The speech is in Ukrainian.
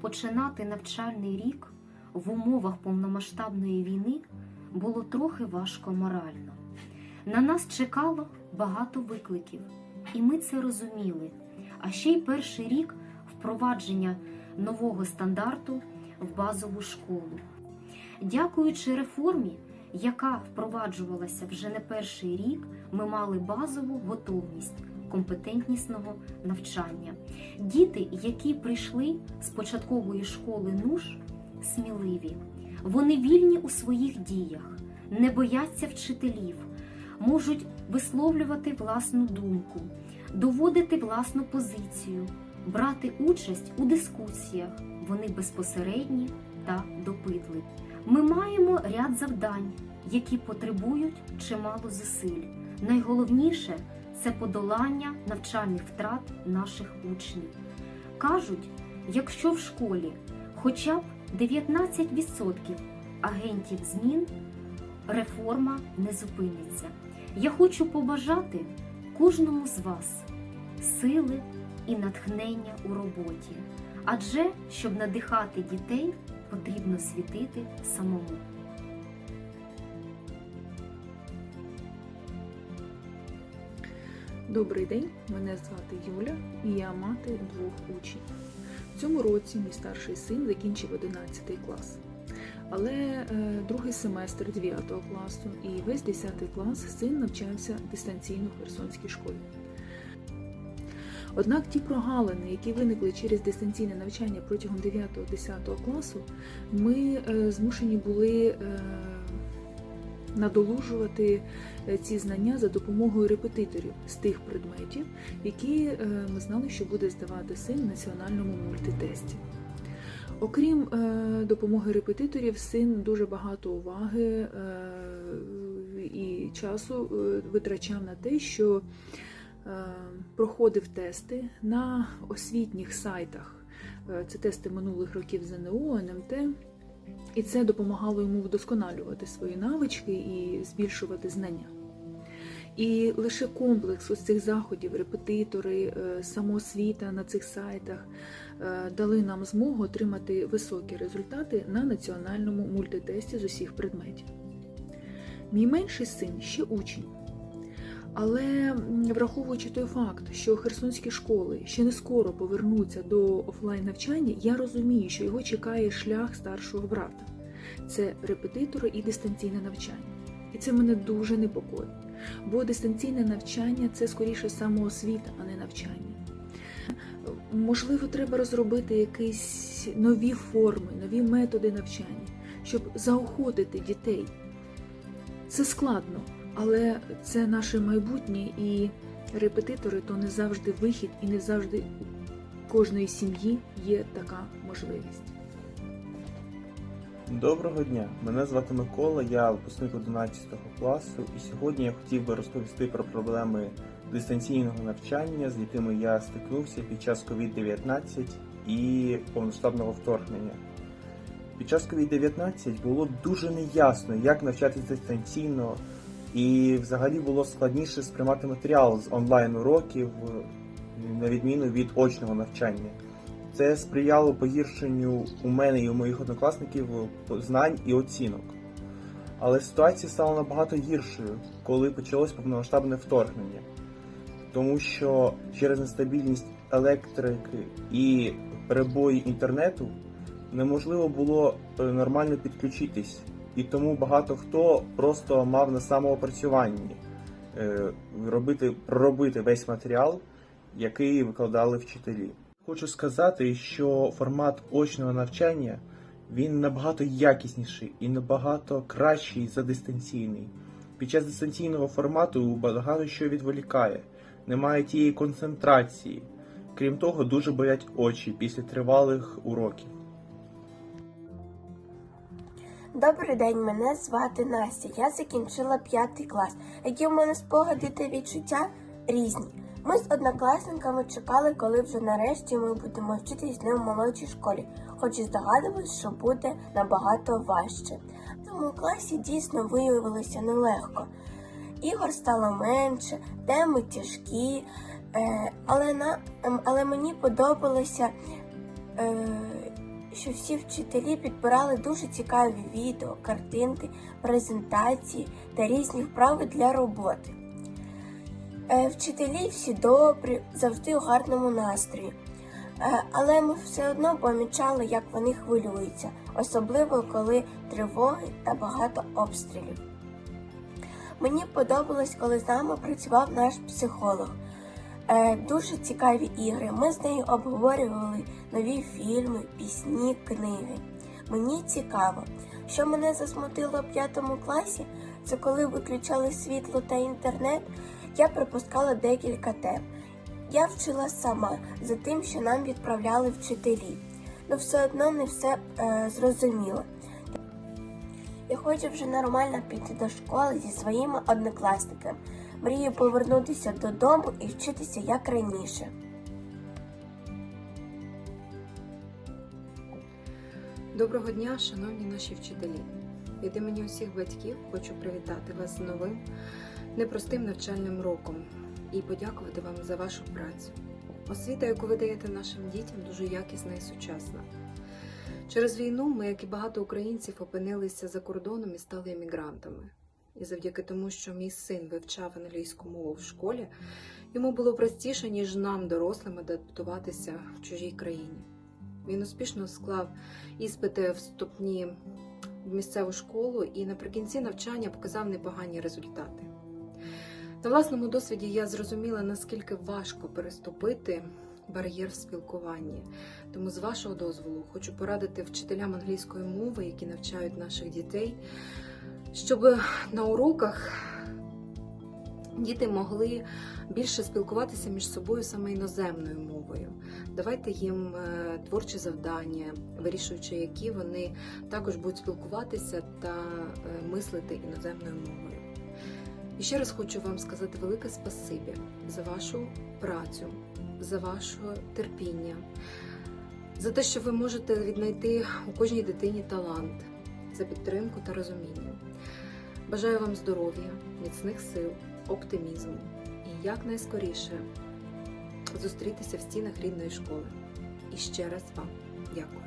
Починати навчальний рік в умовах повномасштабної війни було трохи важко морально. На нас чекало багато викликів, і ми це розуміли. А ще й перший рік впровадження нового стандарту в базову школу. Дякуючи реформі, яка впроваджувалася вже не перший рік, ми мали базову готовність компетентнісного навчання. Діти, які прийшли з початкової школи НУШ, сміливі. Вони вільні у своїх діях, не бояться вчителів, можуть висловлювати власну думку, доводити власну позицію, брати участь у дискусіях. Вони безпосередні та допитливі. Ми маємо ряд завдань, які потребують чимало зусиль. Найголовніше це подолання навчальних втрат наших учнів. Кажуть, якщо в школі хоча б 19% агентів змін, реформа не зупиниться. Я хочу побажати кожному з вас сили і натхнення у роботі. Адже щоб надихати дітей, потрібно світити самому. Добрий день, мене звати Юля і я мати двох учнів. В цьому році мій старший син закінчив 11 клас. Але е, другий семестр 9 класу і весь 10 клас син навчався дистанційно в Херсонській школі. Однак ті прогалини, які виникли через дистанційне навчання протягом 9-10 класу, ми е, змушені були е, надолужувати е, ці знання за допомогою репетиторів з тих предметів, які ми знали, що буде здавати син в національному мультитесті. Окрім допомоги репетиторів, син дуже багато уваги і часу витрачав на те, що проходив тести на освітніх сайтах. Е, Це тести минулих років ЗНО, НМТ. І це допомагало йому вдосконалювати свої навички і збільшувати знання. І лише комплекс ось цих заходів, репетитори, е, самоосвіта на цих сайтах е, дали нам змогу отримати високі результати на національному мультитесті з усіх предметів. Мій менший син ще учень. Але враховуючи той факт, що херсонські школи ще не скоро повернуться до офлайн навчання, я розумію, що його чекає шлях старшого брата. Це репетитори і дистанційне навчання. І це мене дуже непокоїть. Бо дистанційне навчання це скоріше самоосвіта, а не навчання. Можливо, треба розробити якісь нові форми, нові методи навчання, щоб заохотити дітей. Це складно, але це наше майбутнє, і репетитори то не завжди вихід, і не завжди у кожної сім'ї є така можливість. Доброго дня! Мене звати Микола, я випускник 11 класу, і сьогодні я хотів би розповісти про проблеми дистанційного навчання, з якими я стикнувся під час COVID-19 і повноштабного вторгнення. Під час COVID-19 було дуже неясно, як навчатися дистанційно, і взагалі було складніше сприймати матеріал з онлайн уроків, на відміну від очного навчання. Це сприяло погіршенню у мене і у моїх однокласників знань і оцінок. Але ситуація стала набагато гіршою, коли почалось повномасштабне вторгнення, тому що через нестабільність електрики і перебої інтернету неможливо було е, нормально підключитись, і тому багато хто просто мав на самоопрацюванні е, робити, проробити весь матеріал, який викладали вчителі. Хочу сказати, що формат очного навчання він набагато якісніший і набагато кращий за дистанційний. Під час дистанційного формату багато що відволікає, немає тієї концентрації. Крім того, дуже болять очі після тривалих уроків. Добрий день, мене звати Настя. Я закінчила п'ятий клас. Які в мене спогади та відчуття різні. Ми з однокласниками чекали, коли вже нарешті ми будемо вчитись ним в молодшій школі. хоч і здогадувалась, що буде набагато важче. В тому класі дійсно виявилося нелегко. Ігор стало менше, теми тяжкі, е, але, на, ем, але мені подобалося, е, що всі вчителі підбирали дуже цікаві відео, картинки, презентації та різні вправи для роботи. Е, Вчителі всі добрі, завжди у гарному настрої. Е, Але ми все одно помічали, як вони хвилюються, особливо коли тривоги та багато обстрілів. Мені подобалось, коли з нами працював наш психолог. Е, Дуже цікаві ігри. Ми з нею обговорювали нові фільми, пісні, книги. Мені цікаво. Що мене засмутило в п'ятому класі, це коли виключали світло та інтернет, я пропускала декілька тем. Я вчила сама за тим, що нам відправляли вчителі. Ну все одно не все е, зрозуміло. Я хочу вже нормально піти до школи зі своїми однокласниками. Мрію повернутися додому і вчитися як раніше. Доброго дня, шановні наші вчителі. Від імені усіх батьків хочу привітати вас з новим непростим навчальним роком і подякувати вам за вашу працю. Освіта, яку ви даєте нашим дітям, дуже якісна і сучасна. Через війну ми, як і багато українців, опинилися за кордоном і стали емігрантами. І завдяки тому, що мій син вивчав англійську мову в школі, йому було простіше, ніж нам, дорослим, адаптуватися в чужій країні. Він успішно склав іспити вступні в місцеву школу і наприкінці навчання показав непогані результати. На власному досвіді я зрозуміла, наскільки важко переступити бар'єр в спілкуванні. Тому, з вашого дозволу, хочу порадити вчителям англійської мови, які навчають наших дітей, щоб на уроках діти могли більше спілкуватися між собою саме іноземною мовою. Давайте їм е, творчі завдання, вирішуючи, які вони також будуть спілкуватися та е, мислити іноземною мовою. І ще раз хочу вам сказати велике спасибі за вашу працю, за ваше терпіння, за те, що ви можете віднайти у кожній дитині талант, за підтримку та розуміння. Бажаю вам здоров'я, міцних сил, оптимізму і якнайскоріше зустрітися в стінах рідної школи. І ще раз вам дякую.